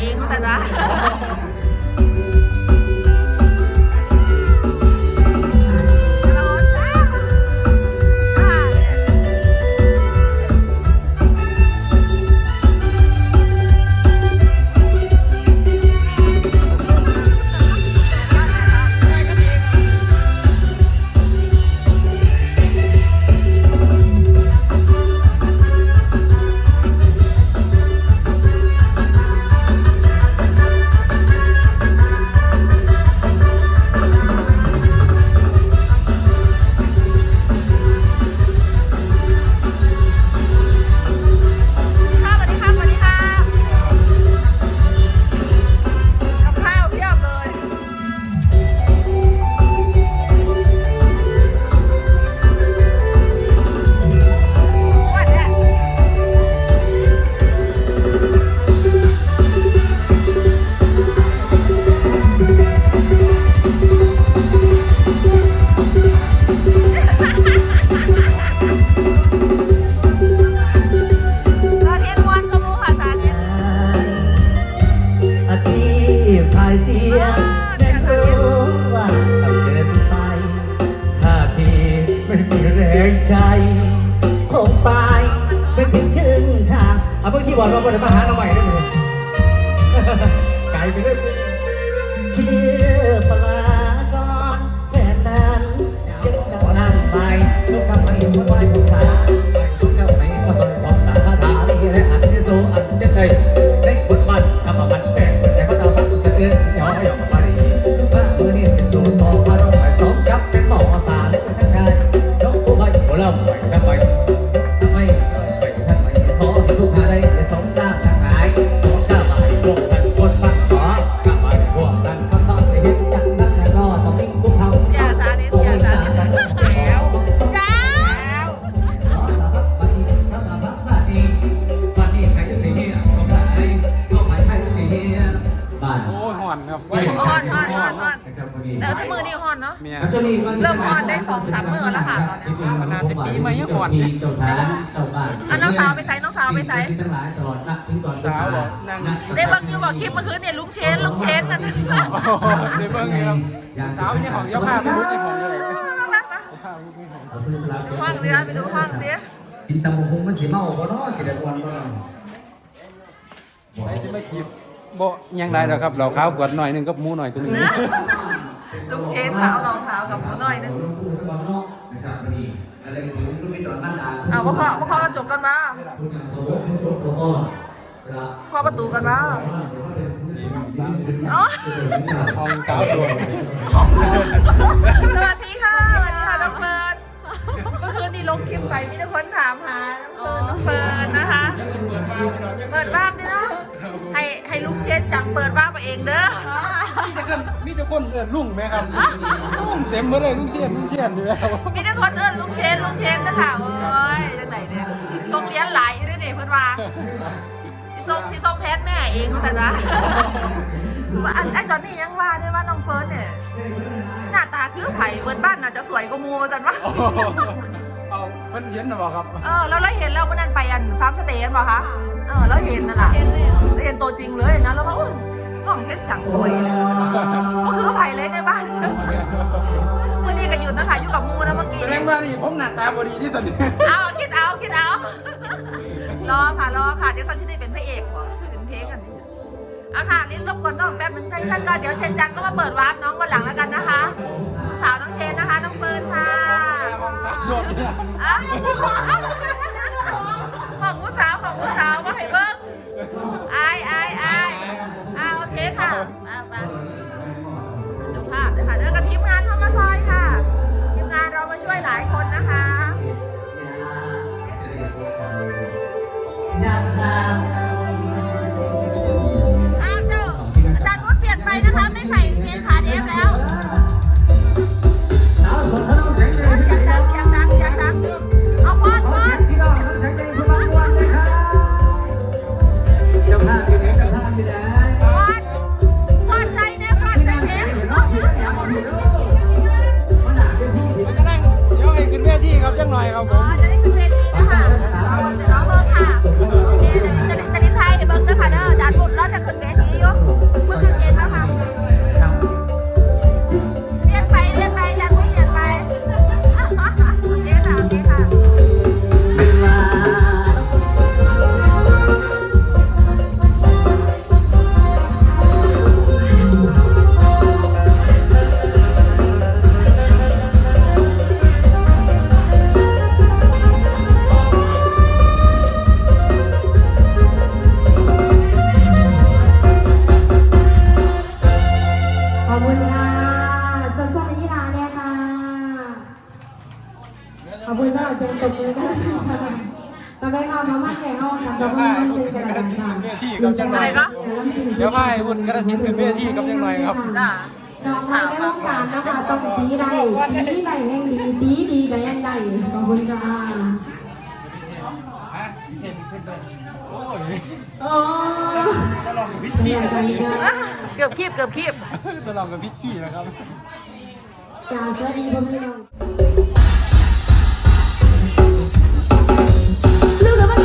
เองแต่ว่าค่ะ เมื่อกี้บอกว่าบ่ได้มาหาเราใหม่ได้เลยไกลไปเลยชื่อปลาซอนแฟนนั้นจะจะนั่งไปลูกกำไม่มาซอยผู้ชาย อ้ยห่อนครับฮอนฮอนฮอนฮอนแต่ที่มือนี่ฮอนเนาะ เมีย เริ่มอ่อนได้สองสามมื้อแล้วค่ะตอนนี้น่าจะปีใหม่ยังอ่อน เจ้าทางเจ้าบ้านอะน้องสาวไปใส่น้องสาวไปใส่ทั้งหลายตลอดนักถึงตอนสาวบอกนั่ง ได้เบังอยู่บอกคลิปเมื่อคืนเนี่ยลุงเชนลุงเชนนั่นโอ้โหเดี๋ยวเบิ่งครับสาวนี่ของเจ้าภาพไม่รู้ในของเลยเจ้าภาพไม่รู้ในของห้องเรือไปดูห้องเสียกินตำบักหุ่งมันสิเมาบ่เนาะสิได้อ้วนบ่เนาะใครจะไม่จีบ บ่ยังได้หรอกครับเราข้าวกวดหน่อยหนึงกับหมูหน่อยตัวหนึงลุงเชนค่ะเอารองเท้ากับหมูหน่อยนึงนะครับวันนี้อะไรถึงคุณไม่ตอนบ้านดาเอาพวกเขาพวกเขากระจกกันมา คุณยังโตคุณโตโตอ้อนครับพอประตูกันมาอ๋อห้องสาวสวย สวัสดีค่ะ สวัสดีค่ะน้องเฟิร์นเมื่อ คืนนี่ลงคลิปไปมีแต่คนถามหาน้องเฟิร์นน้องเฟิร์นนะคะเปิดบ้านด้วยเนาะให้ให้ลุงเชนจังเปิดบ้านมาเองเด้อมีแต่คนมีแต่คนเอิ้นลุงไหมครับลุงเต็มหมดเลยลุงเชียนลุงเชียนด้วยครับมีแต่คนเอิ้นลุงเชนลุงเชนนะคะโอ้ยจังไหนเนี่ยส่งเลี้ยนหลายอยู่ด้วยนี่เพื่อนว่าสิส่งสิส่งแทนแม่เองแต่ว่าว่าอันไอ้จอนนี่ยังว่าด้วยว่าน้องเฟิร์นเนี่ยหน้าตาคือไผ่เปิดบ้านน่าจะสวยกว่ามูมาจันวะ เอาเพิ่นเห็นนะบ่ครับเออแล้วเราเห็นแล้ววันนั้นไปอันฟาร์มสเตย์กันเปล่าคะเออแล้วเห็นนั่นแหละเราเห็นตัวจริงเลยนะแล้วว่าอุ้ยน้องเช่นจังสวยเลยก็คือไผ่เลยในบ้านมื่อนี้ก็อยู่นะคะอยู่กับมูนะเมื่อกี้แสดงว่านี่ผมหน้าตาบ่ดีที่สุดนี่เอาคิดเอาคิดเอารอค่ะรอค่ะเดี๋ยวเขาที่ได้เป็นพระเอกว่ะเป็นเพลงกันนี่อะค่ะลิ้นรบกวนน้องแป๊บนึงใจสั้นก่อนเดี๋ยวเชนจังก็มาเปิดวาร์ปน้องวันหลังแล้วกันนะคะ สาวน้องเชนนะคะ น้องเฟิร์นค่ะ ของสาวสดเนี่ยอะของผู้สาวของผู้สาวมาให้เบิ้งอายอายอายอ่าโอเคค่ะมามาเจ้าภาพเดี๋ยวค่ะเดี๋ยวกับทีมงานเข้ามาซอยค่ะ ทีมงานเรามาช่วยหลายคนนะคะอาจารย์นุชเปลี่ยนไปนะคะ ไม่ใส่เพลงขาเดฟแล้ว ครับจังหน่อยครับผ อ๋อ ม ำซึ้งกันแล้วกันค่ะเวทีกับจังหน่อยครับเดี๋ยวพายบุญกระสินขึ้นเวทีกับจังหน่อยครับจ้าดอกไม้ในโรงการนะคะต้องตีได้ตีได้แห่งดีตีดีกับยังได้ขอบคุณค่ะเช่นขึ้นเลยโอ้ยโอ้ตลอดกับพิขชี่ยันกันกันเกือบคีบเกือบคีบตลอดกับพิชี่นะครับจ้าสวัสดีพ่อพี่น้องลูกกั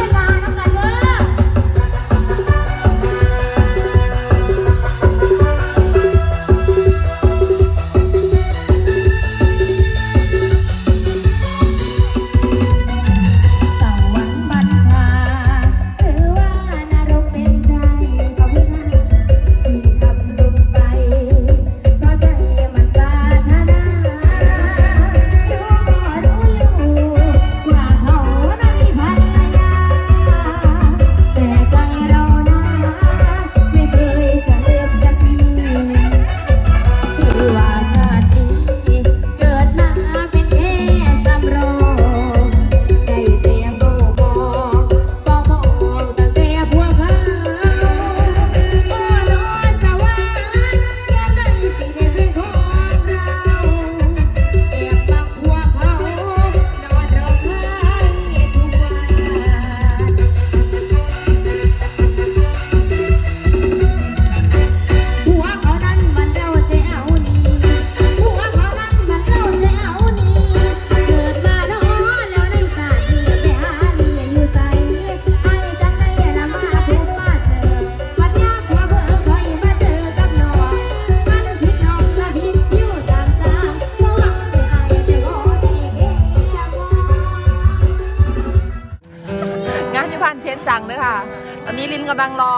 นนี้ลินกำลังรอ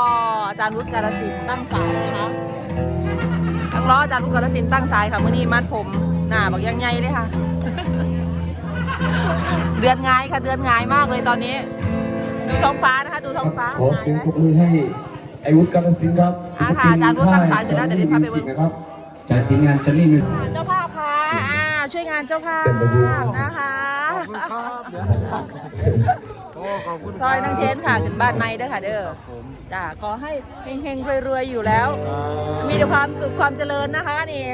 อาจารย์รุตการสินตั้งสายนะคะกำลังรออาจารย์รุตการสินตั้งสายค่ะมื่อนี้มัดผมหน้าบอกยังไงเลยค่ะ เดือนงายค่ะเดือนงายมากเลยตอนนี้ ดูท้องฟ้านะคะดูท้องฟ้าขอเสียงปรบมือให้ไอวุฒิกาลสินธุ์ครับศิลอ่าปิค่ะนอาจารย์วุฒิค่ายตั้งสายเสร็จแล้วเดี๋ยวเดี๋ยวพาไปเบิ่งนะครับจากทีมงานจอนนี่มิวสิกเจ้าภาพค่ะอ่าช่วยงานเจ้าภาพเป็นประยุกต์นะคะขอบคุณครับเดี๋ยว โอ้ขอบคุณซอยนางเชนค่ะขึ้นบ้านไม้เด้อค่ะเด้อจ้าขอให้เฮงๆรวยๆอยู่แล้ว มีแต่ความสุขความเจริญนะคะนี่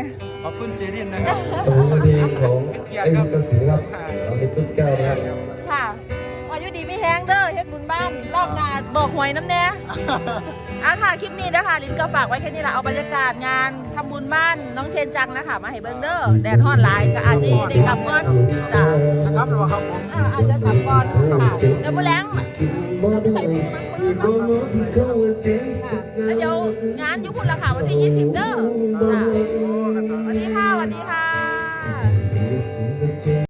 ขอบคุณเจรินนะครับกับผลงานเพลงของไอวุฒิกาลสินธุ์ครับเราในต้นแก้วนะครับค่ะ บุญบ้านรอบหน้าบอกหวยน้ำแน่อะค่ะคลิปนี้นะคะลินก็ฝากไว้แค่นี้ละเอาบรรยากาศงานทำบุญบ้านน้องเชนจังนะคะมาให้เบิ่งเด้อแดดฮอดหลายก็อาจจะได้กลับก่อนจ้านะครับหรือว่าครับผมอ่าอาจจะกลับก่อนค่ะเดี๋ยวมื้อแลงบ่ได้บ่รู้ที่เขาว่าเจ็บสักแล้วเดี๋ยวงานอยู่พุ่นละค่ะวันที่ 20 เด้อจ้าสวัสดีค่ะสวัสดีค่ะรู้สึกว่าเจ็บ